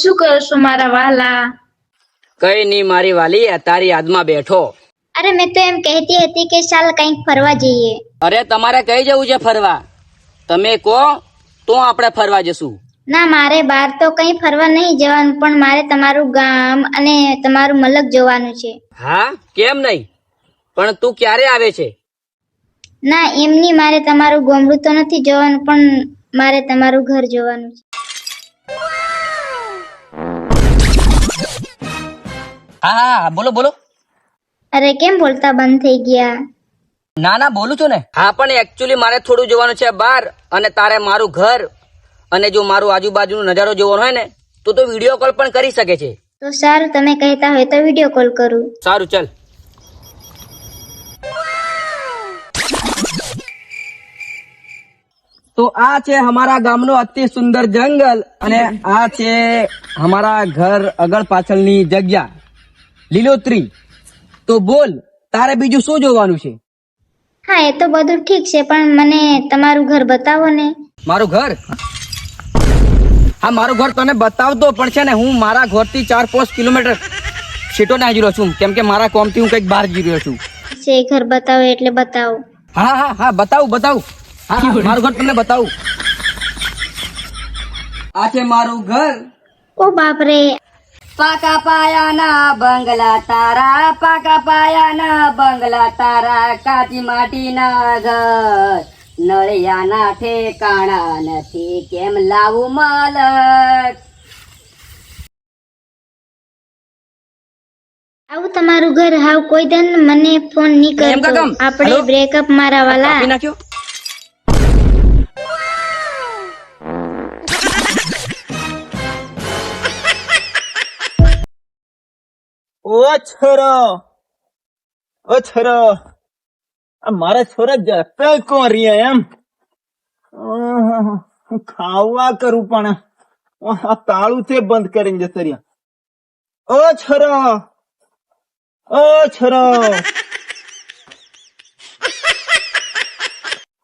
શું કરો છો મારા વાલા? કઈ નહીં મારી વાલી તારી યાદમાં બેઠો. અરે મેં તો એમ કહેતી હતી કે ચાલ કંઈક ફરવા જઈએ. અરે તમારે કઈ જવું છે ફરવા? તમે કહો તો આપણે ફરવા જશું. ના મારે બહાર તો કઈ ફરવા નહીં જવાનું પણ મારે તમારું ગામ અને તમારું મલક જોવાનું છે. હા? કેમ નહીં? પણ તું ક્યારે આવે છે? ના એમની મારે તમારું ગોમડું તો નથી જોવાનું પણ મારે તમારું ઘર જોવાનું છે. હા બોલો બોલો. અરે કેમ બોલતા બંધ થઈ ગયા? ના ના બોલું છું ને. હા પણ એકચ્યુઅલી મારે થોડું જોવાનું છે બહાર અને તારે મારું ઘર અને જો મારું આજુબાજુનો નજારો જોવાનો હોય ને તો તો વીડિયો કોલ પણ કરી શકે છે. તો સારું તમે કહેતા હોય તો વીડિયો કોલ કરું. સારું ચાલ. તો આ છે અમારા ગામનો અતિ સુંદર જંગલ અને આ છે અમારા ઘર આગળ પાછળની જગ્યા. લીલોતરી. તો બોલ તારે બીજું શું જોવાનું છે? હા એ તો બધું ઠીક છે પણ મને તમારું ઘર બતાવો ને. મારું ઘર? હા મારું ઘર તને બતાવતો પણ છે ને હું મારા ઘરથી ચાર પાંચ કિલોમીટર સીટો ના રહ્યો છું કેમ કે મારા કોમથી હું કંઈક બહાર જઈ રહ્યો છું. છે ઘર બતાવો એટલે બતાવો. હા હા હા બતાવું બતાવું. હા હા, મારું ઘર તમને બતાવું. આ છે મારું ઘર. ઓ બાપરે પાકા પાયાના બંગલા તારા પાકા પાયાના બંગલા તારા કાચી માટીના ઘર નળિયાના ઠેકાણા નથી કેમ લાવું માલક આવું તમારું ઘર હાવ કોઈ દન મને ફોન નહીં કરો કરતો. આપણે બ્રેકઅપ મારા વાલા. ઓ છોરો ઓ છોરો આ મારા છોરા જતા કોણ રહ્યા એમ આહ, હું ખાવા કરું પણ આ તાળું તે બંધ કરીને જતો રહ્યા ઓ છોરો ઓ છોરો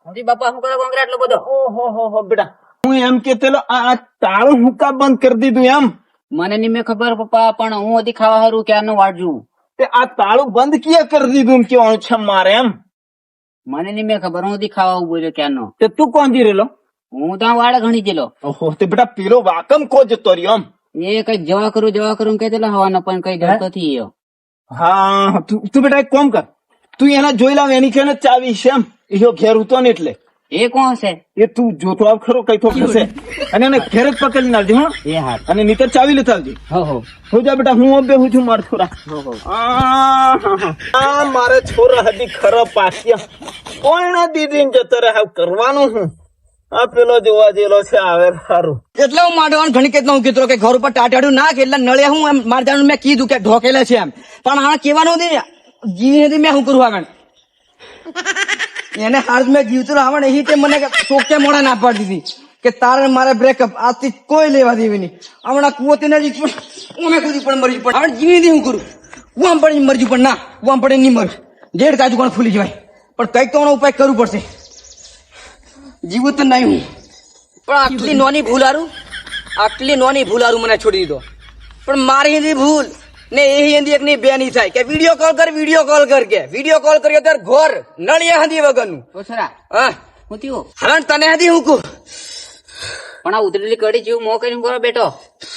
હજી બાપા શું કરો કોંગ્રેસ એટલો બધો ઓહો હો હો બેટા હું એમ કેતેલો આ આ તાળું હું કા બંધ કરી દીધું એમ મને નહીં મેં ખબર પપ્પા પણ હું હજી ખાવા હારું ક્યારનો વાટ જોઉં? તે આ તાળું બંધ ક્યાં કરી દીધું કેવાનું છે મારે એમ? મને મેં ખબર હું હજી ખાવા ઊભો રહ્યો ક્યારનો? તે તું કોણ જી રેલો હું ત્યાં વાળ ઘણી ગયેલો. ઓહો તે બેટા પીલો વાકમ કો જતો રહ્યો એમ. એ કઈ જવા કરું જવા કરું કે કહેતેલો હવાનો પણ કઈ જતો નથી એ હા તું તું બેટા એક કોમ કર તું એના જોઈ લાવ એની ને ચાવી છે એમ. એનો ઘેર ઉતો ને એટલે. એ કોણ છે? એ તું જોતો આવ ખરો કઈ થોક છે અને એને ઘેર જ પકડી નાખજે હા. એ હા અને નીતર ચાવી લેતા આવજે. હો હો. હું જા બેટા હું અબે હું છું માર છોરા આ આ મારે છોરા હદી ખરો પાસ્યા. કોઈના દીદી ને જતો રહે હવે કરવાનું હું આ પેલો જોવા જેલો છે આવે સારું એટલે હું માંડવાનું ઘણી કેટલો હું કીધું કે ઘર ઉપર ટાટાડું નાખ એટલે નળે હું એમ મારજાનું મેં કીધું કે ઢોકેલા છે એમ. પણ હા કેવાનું નથી જીવી મેં શું કરું આગળ? એને હાર્દ મેં જીવતું આવણ એ તે મને ચોકે મોડા ના પાડી દીધી કે તારે મારે બ્રેકઅપ આજથી કોઈ લેવા દેવી નહીં. હમણાં કુવતી નજીક પણ અમે કુદી પણ મરી પણ. હવે જીવી નથી હું કરું. ઉમ પડી મરજું પણ ના ઉમ પડે નહીં મર. જેડ કાજુ કોણ ફૂલી જવાય. પણ કંઈક તો ઉપાય કરવું પડશે. જીવું તો નહીં હું. પણ આટલી નોની ભૂલ હારું આટલી નોની ભૂલ હારું મને છોડી દીધો. પણ મારી ભૂલ ને એ હિન્દી એક ની બેની થાય. કે વીડિયો કોલ કર વીડિયો કોલ કર કે. વીડિયો કોલ કર્યો ત્યારે ઘોર નળિયા હંધી વગરનું. ઓછરા હા. હું તીઓ હવે તને હંધી હું કું પણ આ ઉતરેલી કડી જીવ મો કરીને કરો બેઠો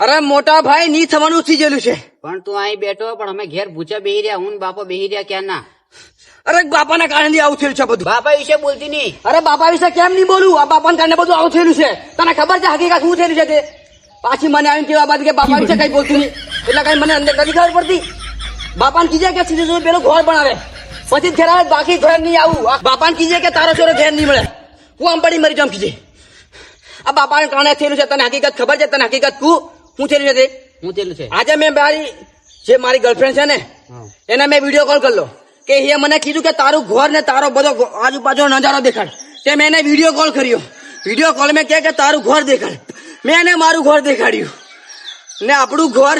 અરે મોટા ભાઈ ની થવાનું થઈ ગયેલું છે. પણ તું અહીં બેઠો પણ અમે ઘેર ભૂચા બેહી રહ્યા હું બાપા બેહી રહ્યા ક્યાં ના? અરે બાપાના કારણે આવું થયેલું છે બધું. બાપા વિશે બોલતી નહીં. અરે બાપા વિશે કેમ નહીં બોલું? આ બાપાના કારણે બધું આવું થયેલું છે. તને ખબર છે હકીકત શું થયેલું છે તે? પાછી મને આવીને કેવા બાદ કે બાપા વિશે કઈ બોલતું નહીં. એટલે કઈ મને અંદર નથી ખબર પડતી. બાપાને કીધે કે સીધું સીધું પેલું ઘર બનાવે. પછી ઘેર આવે બાકી ઘર નહીં આવું. બાપાને કીજે કે તારો છોરો ઘેર નહીં મળે. હું આમ પડી મરી જામ કીજે. આ બાપાને કારણે થયેલું છે તને હકીકત ખબર છે તને હકીકત કુ હું થયેલું છે હું થયેલું છે. આજે મેં મારી જે મારી ગર્લફ્રેન્ડ છે ને એને મેં વીડિયો કોલ કરલો કે એ મને કીધું કે તારું ઘર ને તારો બધો આજુબાજુ નજારો દેખાડ. તે મેં એને વીડિયો કોલ કર્યો. વીડિયો કોલ મેં કહે કે તારું ઘર દેખાડ. મેં એને મારું ઘર દેખાડ્યું. ને આપણું ઘર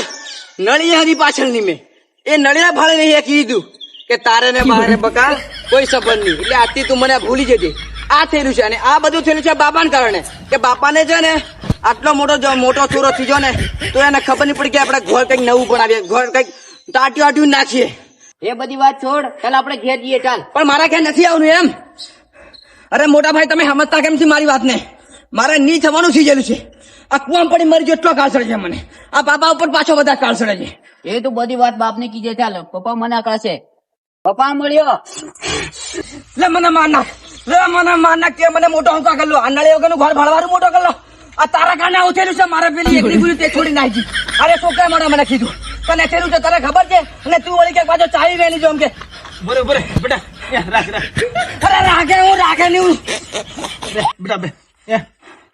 નળિયા પાછળ પાછળની મેં. એ નળિયા ભાડે નહીં એ કીધું કે તારે ને મારે બકા કોઈ સંબંધ નહીં. એટલે આજથી તું મને ભૂલી જજે. આ થયેલું છે અને આ બધું થયેલું છે બાબાને કારણે. કે બાપાને છે ને આટલો મોટો મોટો ચોરો થયો ને તો એને ખબર નહીં પડી કે આપણે ઘર કંઈક નવું બનાવીએ ઘર કંઈક તાટ્યું આટ્યું નાખીએ. એ બધી વાત છોડ ચાલ આપણે ઘેર જઈએ ચાલ. પણ મારા ઘેર નથી આવવાનું એમ. અરે મોટા ભાઈ તમે સમજતા કેમ છે મારી વાતને? મારે ની થવાનું થઈ છે. આ કુવામ પડી મરી જેટલો કાળસડે છે મને. આ બાપા ઉપર પાછો બધા કાળસડે છે. એ તો બધી વાત બાપ ને કીધે ચાલો. પપ્પા મના કરશે પપ્પા મળ્યો. લે મને માર નાખ. લે મને માર નાખ. કે મને મોટો હંકા કરલો આનાળી નળી વગરનું ઘર ભાડવાનું મોટો કરલો આ તારા કાને ઉઠેલું છે? મારે પેલી એકલી ગુલી તે છોડી નાખી. અરે છોકરા મને મને કીધું. તને થયેલું છે તને ખબર છે? અને તું વળી કે પાછો ચાવી વેલી જો એમ કે. બરોબર બેટા રાખ રાખ. અરે રાખે હું રાખે નહીં બેટા બે.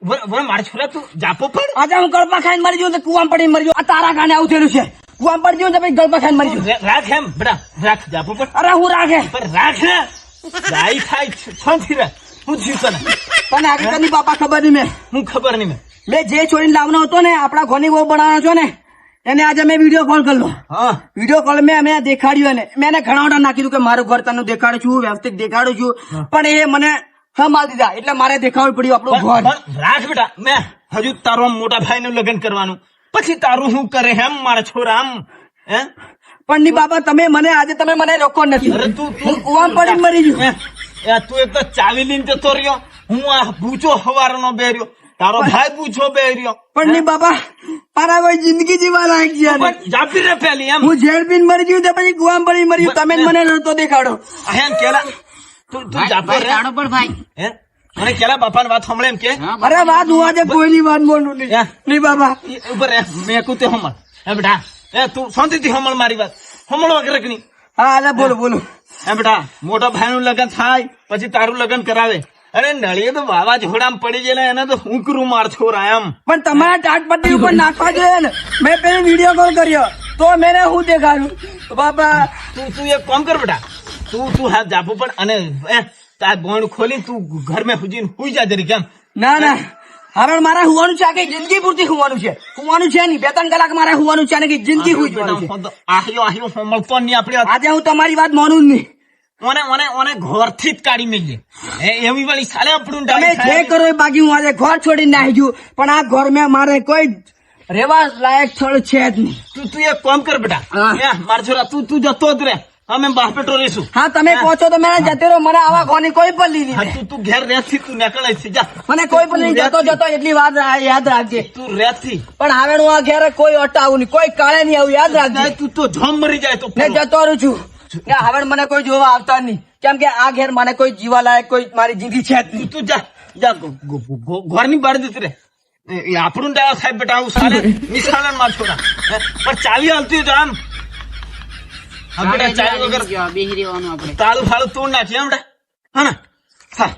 મારા છોરા તું જાપો પડ આજે હું ગળપા ખાઈને મરી ગયો કુવામ પડી મરી ગયો આ તારા કાને આવું થયેલું છે. કુવામ પડી ગયો પછી ગળપા ખાઈને મરી ગયો રાખ એમ બેટા રાખ જાપો પડ અરે હું રાખે? પણ રાખ ને ગાય થાય છોથી રે હું થયું તને તને આગળ તની બાપા ખબર નહીં મેં. હું ખબર નહીં મેં. મેં જે છોડીને લાવનો હતો ને આપણા ઘોની બહુ બનાવવાનો છો ને એને આજે મેં વીડિયો કોલ કરલો હા. વીડિયો કોલ મેં મેં દેખાડ્યું એને. મેં એને ઘણા નાખી દીધું કે મારું ઘર તને દેખાડું છું વ્યવસ્થિત દેખાડું છું. પણ એ મને હમાલ દીધા. એટલે મારે દેખાવું પડ્યું આપણું ઘર. રાખ બેટા મેં હજુ તારો મોટા ભાઈ નું લગ્ન કરવાનું. પછી તારું શું કરે એમ મારા છોરા આમ હે? પણ ની બાબા તમે મને આજે તમે મને રોકો નથી. અરે તું તું કુવા પડીને મરી ગયું. એ તું એક તો ચાવી લઈને જતો રહ્યો. હું આ ભૂચો હવારનો બેર્યો. તારો ભાઈ પૂછો બે રહ્યો પણ ની બાબા મારા ભાઈ જિંદગી જીવા લાયક છે જાપી રે પેલી એમ. હું ઝેર પીને મરી ગયું તે પછી ગુવામ પડી મરી ગયું. તમે મને રસ્તો દેખાડો. અહીંયા કેલા તું તું ભાઈ, જાપો રે? રાડો પણ ભાઈ. હે? મને કેલા બાપાની વાત સાંભળે એમ કે? અરે વાત હું આજે કોઈની વાત બોલું નહીં. નહીં બાબા ઈ રે મેં કુતે હમણ. હે બેટા. એ તું શાંતિથી હમણ મારી વાત. હમણ વગર કે હા અરે બોલો બોલો. હે બેટા મોટા ભાઈ નું લગ્ન થાય પછી તારું લગ્ન કરાવે. અરે નળીએ તો વાવાઝોડામાં પડી ગયેલા એને તો હુંકરું મારછો એમ પણ તમારા ટાટપટ્ટી ઉપર નાખવા જોઈએ ને. મેં પેલી વીડિયો કોલ કર્યો તો મેને હું દેખાડ્યું? બાપા તું તું એક કામ કર બેટા. તું તું હા જાપો પણ અને તાર બોણ ખોલી તું ઘર મેં હુજીને હુઈ જા જરી કેમ ના ના. હરણ મારે હુવાનું છે આખી જિંદગી પૂરતી હુવાનું છે. હુવાનું છે નહીં. બે ત્રણ કલાક મારે હુવાનું છે કે જિંદગી હુઈ જવાનું છે. આહ્યો આહ્યો મળતો નહીં આપણે. આજે હું તમારી વાત માનું જ નહીં. ઓને ઓને ઓને ઘરથી જ કાઢી મેલીએ. એ એવી વાળી સાલે આપણું તમે જે કરો એ બાકી હું આજે ઘર છોડીને નાહી ગયું. પણ આ ઘર મેં મારે કોઈ રેવા લાયક સ્થળ છે જ નહીં. તું તું એક કામ કર બેટા. માર છોરા તું તું જતો જ રે અમે બાપ રહીશું હા તમે કહો છો તો મેં જતે રહો મને આવા કોની કોઈ પણ લીધી તું તું ઘેર રહેતી તું નીકળે છે જા. મને કોઈ પણ નહીં જતો જતો એટલી વાત યાદ રાખજે. તું રહેતી. પણ હવે હું આ ઘેર કોઈ અટાવું નહીં કોઈ કાળે નહીં આવું યાદ રાખજે. તું તો જોમ મરી જાય તો મેં જતો રહું છું. હવે મને કોઈ જોવા આવતા નહીં. કેમ કે આ ઘેર મને કોઈ જીવા લાયક કોઈ મારી જિંદગી છે જ નહીં. તું જા જા ઘરની બહાર જતી રે એ- એ આપણું ડાયો સાહેબ બેટા આવું સારે નિશાળા માં છોરા પણ ચાવી હાલતી તો આમ આપણે ચાલુ રહેવાનું આપણે. તાળું ફાળું તોડ નાખીએ હમણાં. હા હા.